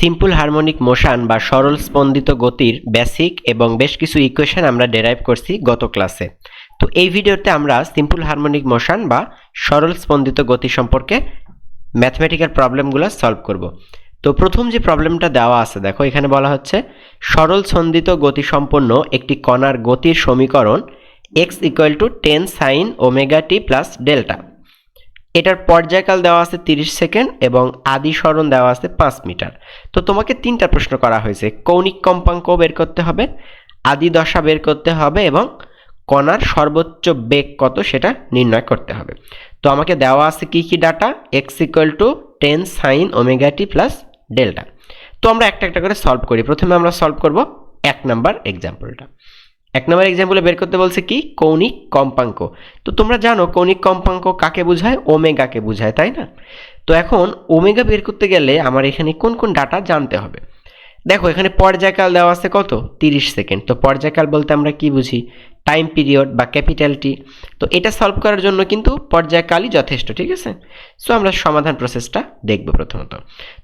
Simple harmonic motion বা সরল স্পন্দিত গতির বেসিক এবং বেশ কিছু ইকুয়েশন আমরা ডেরাইভ করছি গত ক্লাসে তো এই ভিডিওতে আমরা সিম্পল হারমোনিক মোশন বা সরল স্পন্দিত গতি সম্পর্কে ম্যাথমেটিক্যাল প্রবলেমগুলো সলভ করব। তো প্রথম যে প্রবলেমটা দেওয়া আছে, দেখো এখানে বলা হচ্ছে, সরল ছন্দিত গতি সম্পন্ন একটি কণার গতির সমীকরণ x equal to ten sine omega t plus delta এটার পর্যায়কাল দেওয়া আছে তিরিশ সেকেন্ড এবং আদি সরণ দেওয়া আছে পাঁচ মিটার। তো তোমাকে তিনটা প্রশ্ন করা হয়েছে। কৌণিক কম্পাঙ্ক বের করতে হবে, আদি দশা বের করতে হবে এবং কণার সর্বোচ্চ বেগ কত সেটা নির্ণয় করতে হবে। তো আমাকে দেওয়া আছে কি কি data? X equal to ten sine omega t plus delta তো আমরা একটা একটা করে সলভ করি। প্রথমে আমরা সলভ করব এক নাম্বার এক্সাম্পলটা এক নম্বর এক্সাম্পলে বের করতে বলছে কি? কৌণিক কম্পাঙ্ক। তো তোমরা জানো কৌণিক কম্পাঙ্ক কাকে বোঝায়? ওমেগাকে বোঝায়, তাই না? তো এখন ওমেগা বের করতে গেলে আমার এখানে কোন কোন ডাটা জানতে হবে? দেখো, এখানে পর্যায়কাল দেওয়া আছে কত? তিরিশ সেকেন্ড। তো পর্যায়কাল বলতে আমরা কি বুঝি? টাইম পিরিয়ড বা ক্যাপিটাল টি তো এটা সলভ করার জন্য কিন্তু পর্যায়কালই যথেষ্ট, ঠিক আছে? সো আমরা সমাধান প্রসেসটা দেখব প্রথমত।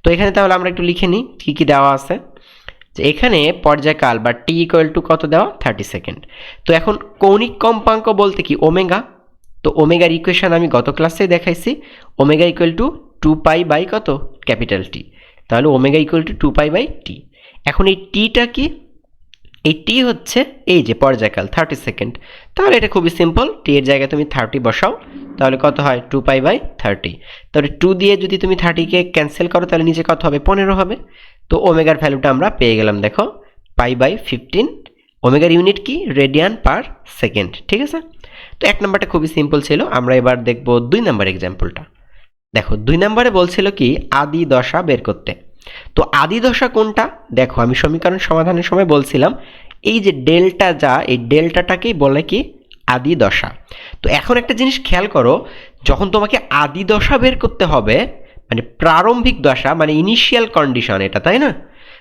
তো এখানে তাহলে আমরা একটু লিখে নিই, কী কী দেওয়া আছে? যে এখানে পর্যায়কাল বা টি ইকুয়াল টু কত দেওয়া? থার্টি সেকেন্ড তো এখন কৌণিক কম্পাঙ্ক বলতে কি? ওমেগা। তো ওমেগার ইকুয়েশন আমি গত ক্লাসেই দেখাইছি। Omega equal to two pi by কত? ক্যাপিটাল টি তাহলে omega equal to two pi by T এখন এই টিটা কি? এই টি হচ্ছে এই যে পর্যায়কাল থার্টি সেকেন্ড তাহলে এটা খুবই সিম্পল টি এর জায়গায় তুমি থার্টি বসাও। তাহলে কত হয়? টু পাই বাই থার্টি তাহলে টু দিয়ে যদি তুমি থার্টিকে ক্যান্সেল করো, তাহলে নিচে কত হবে? পনেরো হবে। তো ওমেগার ভ্যালুটা আমরা পেয়ে গেলাম, দেখো, পাই বাই ফিফটিন। ওমেগার ইউনিট কি? রেডিয়ান পার সেকেন্ড, ঠিক আছে? তো এক নাম্বারটা খুবই সিম্পল ছিল, আমরা এবার দেখব দুই নাম্বার এক্সাম্পলটা। দেখো, দুই নাম্বারে বলছিল কি, আদি দশা বের করতে। তো আদি দশা কোনটা? দেখো, আমি সমীকরণ সমাধানের সময় বলছিলাম, এই যে ডেল্টা যা, এই ডেল্টাটাকেই বলে কি? আদি দশা। তো এখন একটা জিনিস খেয়াল করো, যখন তোমাকে আদি দশা বের করতে হবে মানে প্রারম্ভিক দশা মানে ইনিশিয়াল কন্ডিশন এটা, তাই না?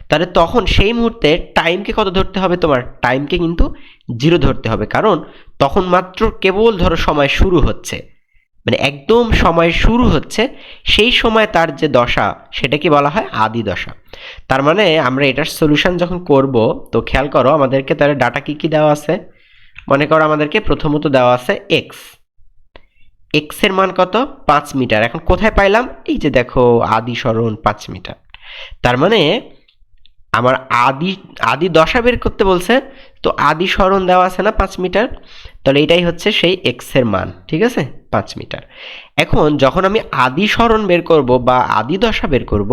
তাহলে তখন সেই মুহূর্তে টাইমকে কত ধরতে হবে তোমার? টাইমকে কিন্তু জিরো ধরতে হবে। কারণ তখন মাত্র কেবল ধরো সময় শুরু হচ্ছে। মানে একদম সময় শুরু হচ্ছে, সেই সময় তার যে দশা, সেটাকে বলা হয় আদি দশা। তার মানে আমরা এটার সলিউশন যখন করব, তো খেয়াল করো আমাদেরকে তাহলে ডাটা কী কী দেওয়া আছে? মনে করো আমাদেরকে প্রথমত দেওয়া আছে এক্স এক্সের মান কত? পাঁচ মিটার। এখন কোথায় পাইলাম? এই যে দেখো, আদি সরণ পাঁচ মিটার। তার মানে আমার আদি আদি দশা বের করতে বলছে, তো আদি সরণ দেওয়া আছে না পাঁচ মিটার? তাহলে এটাই হচ্ছে সেই এক্সের মান, ঠিক আছে? পাঁচ মিটার। এখন যখন আমি আদি সরণ বের করব বা আদি দশা বের করব,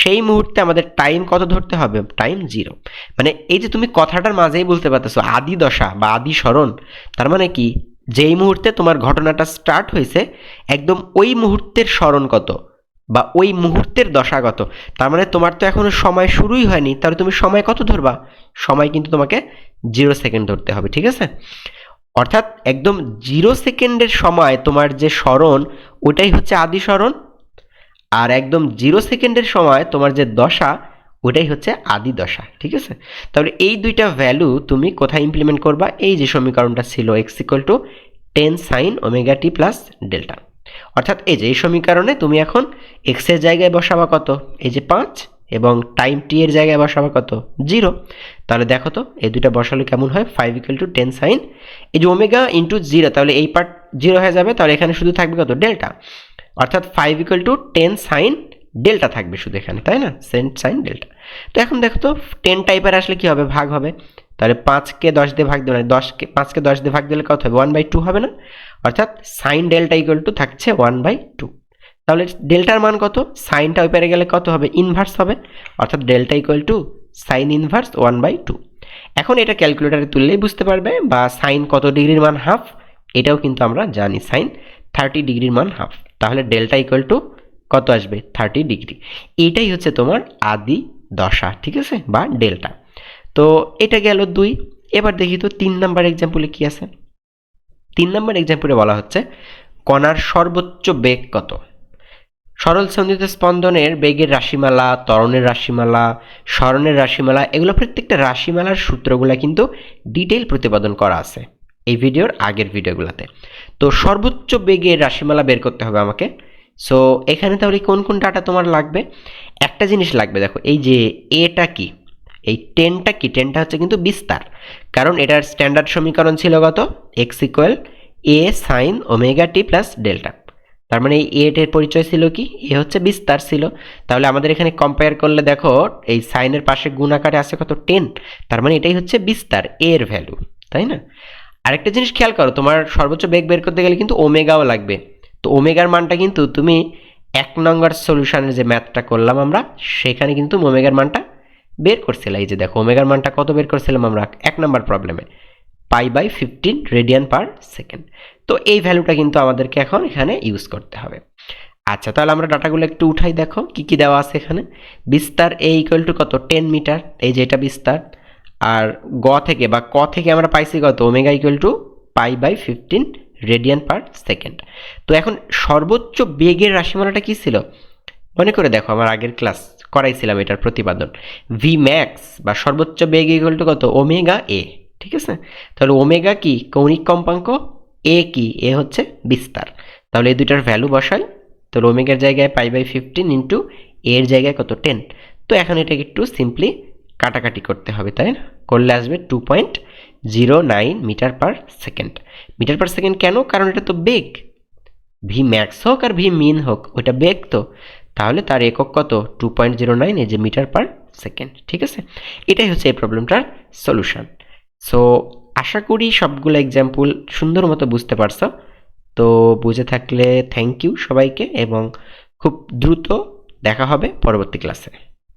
সেই মুহূর্তে আমাদের টাইম কত ধরতে হবে? টাইম জিরো মানে এই যে তুমি কথাটার মাঝেই বলতে পারতেছো, আদি দশা বা আদি সরণ তার মানে কি? যেই মুহূর্তে তোমার ঘটনাটা স্টার্ট হয়েছে, একদম ওই মুহূর্তের স্মরণ কত বা ওই মুহূর্তের দশাগত। তার মানে তোমার তো এখনও সময় শুরুই হয়নি। তাহলে তুমি সময় কত ধরবা? সময় কিন্তু তোমাকে জিরো সেকেন্ড ধরতে হবে, ঠিক আছে? অর্থাৎ একদম জিরো সেকেন্ডের সময় তোমার যে স্মরণ, ওটাই হচ্ছে আদি স্মরণ। আর একদম জিরো সেকেন্ডের সময় তোমার যে দশা ওটাই হচ্ছে আদি দশা, ঠিক আছে? তাহলে এই দুইটা ভ্যালু তুমি কোথায় ইমপ্লিমেন্ট করবা? এই যে সমীকরণটা ছিল x equal to ten sine omega t plus delta অর্থাৎ এই যে এই সমীকরণে তুমি এখন এক্সের জায়গায় বসাবা কত? এই যে পাঁচ এবং টাইম টি এর জায়গায় বসাবা কত? জিরো তাহলে দেখো তো, এই দুইটা বসালে কেমন হয়? Five equal to ten sine এই যে ওমেগা ইন্টু জিরো তাহলে এই পার্ট জিরো হয়ে যাবে, তাহলে এখানে শুধু থাকবে কত? ডেল্টা অর্থাৎ five equal to ten sine delta থাকবে শুধু এখানে, তাই না? সেন্ট সাইন ডেল্টা তো এখন দেখো তো টেন টাইপের আসলে কি হবে? ভাগ হবে। তাহলে পাঁচকে দশ দিয়ে ভাগ দেবে না দশকে পাঁচকে দশ দিয়ে ভাগ দিলে কত হবে? ওয়ান বাই টু হবে না? অর্থাৎ সাইন ডেল্টা ইকুয়াল টু থাকছে ওয়ান বাই টু তাহলে ডেল্টার মান কত? সাইনটা ওই পেরে গেলে কত হবে? ইনভার্স হবে। অর্থাৎ delta equal to sine inverse one by two এখন এটা ক্যালকুলেটারে তুললেই বুঝতে পারবে, বা সাইন কত ডিগ্রির মান হাফ এটাও কিন্তু আমরা জানি। সাইন থার্টি ডিগ্রির মান হাফ তাহলে ডেল্টা ইকুয়াল টু কত আসবে? থার্টি ডিগ্রি এইটাই হচ্ছে তোমার আদি দশা, ঠিক আছে? বা ডেল্টা তো এটা গেল দুই। এবার দেখি তো তিন নাম্বার এক্সাম্পলে কি আছে? তিন নাম্বার এক্সাম্পলে বলা হচ্ছে, কণার সর্বোচ্চ বেগ কত? সরল সন্ধিত স্পন্দনের বেগের রাশিমালা, ত্বরণের রাশিমালা স্মরণের রাশিমালা, এগুলো প্রত্যেকটা রাশিমালার সূত্রগুলো কিন্তু ডিটেল প্রতিপাদন করা আছে এই ভিডিওর আগের ভিডিওগুলোতে তো সর্বোচ্চ বেগের রাশিমালা বের করতে হবে আমাকে। সো এখানে তাহলে কোন কোন ডাটা তোমার লাগবে? একটা জিনিস লাগবে, দেখো, এই যে এটা কি? এই টেনটা কি? টেনটা হচ্ছে কিন্তু বিস্তার। কারণ এটার স্ট্যান্ডার্ড সমীকরণ ছিল কত? X equal A sine omega t plus delta তার মানে এই এটের পরিচয় ছিল কি? এ হচ্ছে বিস্তার ছিল। তাহলে আমাদের এখানে কম্পেয়ার করলে দেখো, এই সাইনের পাশে গুণ আকারে আছে কত? টেন তার মানে এটাই হচ্ছে বিস্তার এর ভ্যালু তাই না? আরেকটা জিনিস খেয়াল করো, তোমার সর্বোচ্চ বেগ বের করতে গেলে কিন্তু ওমেগাও লাগবে। তো ওমেগার মানটা কিন্তু তুমি এক নম্বর সলিউশনের যে ম্যাথটা করলাম আমরা, সেখানে কিন্তু ওমেগার মানটা বের করছিলাম। এই যে দেখো, ওমেগার মানটা কত বের করছিলাম আমরা? এক নম্বর প্রবলেমে pi by fifteen radian per second তো এই ভ্যালুটা কিন্তু আমাদেরকে এখন এখানে ইউজ করতে হবে। আচ্ছা তাহলে আমরা ডাটাগুলো একটু উঠাই দেখো, কি কি দেওয়া আছে এখানে? বিস্তার এ ইকুয়াল টু কত? টেন মিটার এই যে এটা বিস্তার। আর গ থেকে বা ক থেকে আমরা পাইছি কত? Omega equal to pi by fifteen radian per second. তো এখন সর্বোচ্চ বেগের রাশিমালাটা কি ছিল? মনে করে দেখো, আমার আগের ক্লাস করাইছিলাম এটার প্রতিপাদন। ভি ম্যাক্স বা সর্বোচ্চ বেগ ইকুয়াল টু কত? ওমেগা এ ঠিক আছে? তাহলে ওমেগা কি? কৌণিক কম্পাঙ্ক? এ কি? এ হচ্ছে বিস্তার। তাহলে এই দুইটার ভ্যালু বসাই। তাহলে ওমেগার জায়গায় পাই বাই ফিফটিন ইন্টু এর জায়গায় কত? টেন তো এখন এটাকে একটু সিম্পলি কাটাকাটি করতে হবে, তাই না? করলে আসবে two point zero nine metre per second metre per second কেন? কারণ এটা তো বেগ। ভি ম্যাক্স হোক আর ভি মিন হোক, ওইটা বেগ তো। তাহলে তার একক কত? টু পয়েন্ট জিরো নাইন এই যে মিটার পার সেকেন্ড ঠিক আছে? এটাই হচ্ছে এই প্রবলেমটার সলিউশন সো আশা করি সবগুলো এক্সাম্পল সুন্দর মতো বুঝতে পারছ। তো বুঝে থাকলে থ্যাংক ইউ সবাইকে এবং খুব দ্রুত দেখা হবে পরবর্তী ক্লাসে